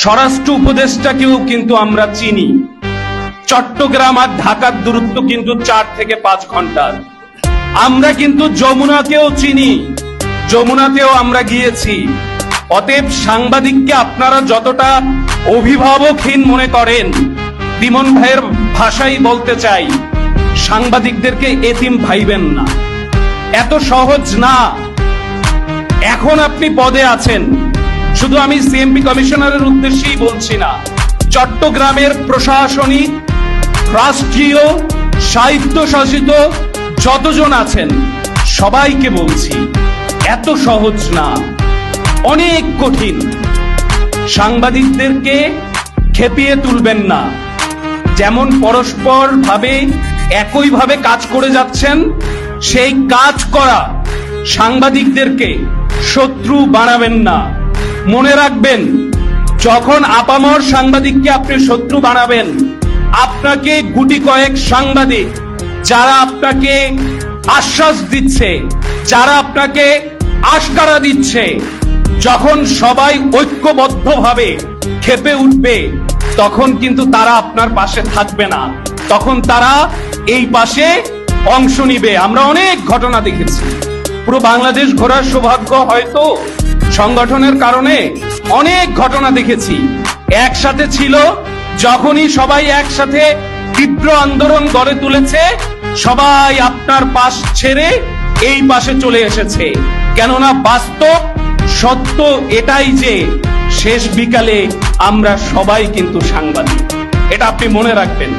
স্বরাষ্ট্র উপদেষ্টাকেও কিন্তু আমরা চিনি। চট্টগ্রাম আর ঢাকার দূরত্ব কিন্তু চার থেকে পাঁচ ঘণ্টার। আমরা কিন্তু যমুনাকেও চিনি। যমুনাতেও আমরা গিয়েছি। অতএব সাংবাদিককে আপনারা যতটা অভিভাবকহীন মনে করেন বিমন ভাইয়ের ভাষাই বলতে চাই, সাংবাদিকদেরকে এতিম ভাইবেন না। এত সহজ না। এখন আপনি পদে আছেন। শুধু আমি সিএমপি কমিশনারের উদ্দেশ্যেই বলছি না। চট্টগ্রামের প্রশাসনিক, রাষ্ট্রীয় সাহিত্য শাসিত যতজন আছেন, সবাইকে বলছি, এত সহজ না। অনেক কঠিন। সাংবাদিকদেরকে খেপিয়ে তুলবেন না। যেমন পরস্পর ভাবে একইভাবে কাজ করে যাচ্ছেন, সেই কাজ করা সাংবাদিকদেরকে শত্রু বানাবেন না। মনে রাখবেন, যখন আপামর সাংবাদিককে আপনি শত্রু বানাবেন, আপনাকে গুটি কয়েক সাংবাদিক যারা আপনাকে আশ্বাস দিচ্ছে, যারা আপনাকে আশকারা দিচ্ছে, যখন সবাই ঐক্যবদ্ধভাবে খেপে উঠবে, তখন কিন্তু তারা আপনার পাশে থাকবে না। তখন তারা এই পাশে অংশ নিবে। আমরা অনেক ঘটনা দেখেছি। পুরো বাংলাদেশ ঘোরার সৌভাগ্য হয়তো সংগঠনের কারণে অনেক ঘটনা দেখেছি। একসাথে ছিল, যখনই সবাই একসাথে তীব্র আন্দোলন গড়ে তুলেছে, সবাই আপনার পাশ ছেড়ে এই পাশে চলে এসেছে। কেননা বাস্তব সত্য এটাই যে, শেষ বিকালে আমরা সবাই কিন্তু সাংবাদিক। এটা আপনি মনে রাখবেন।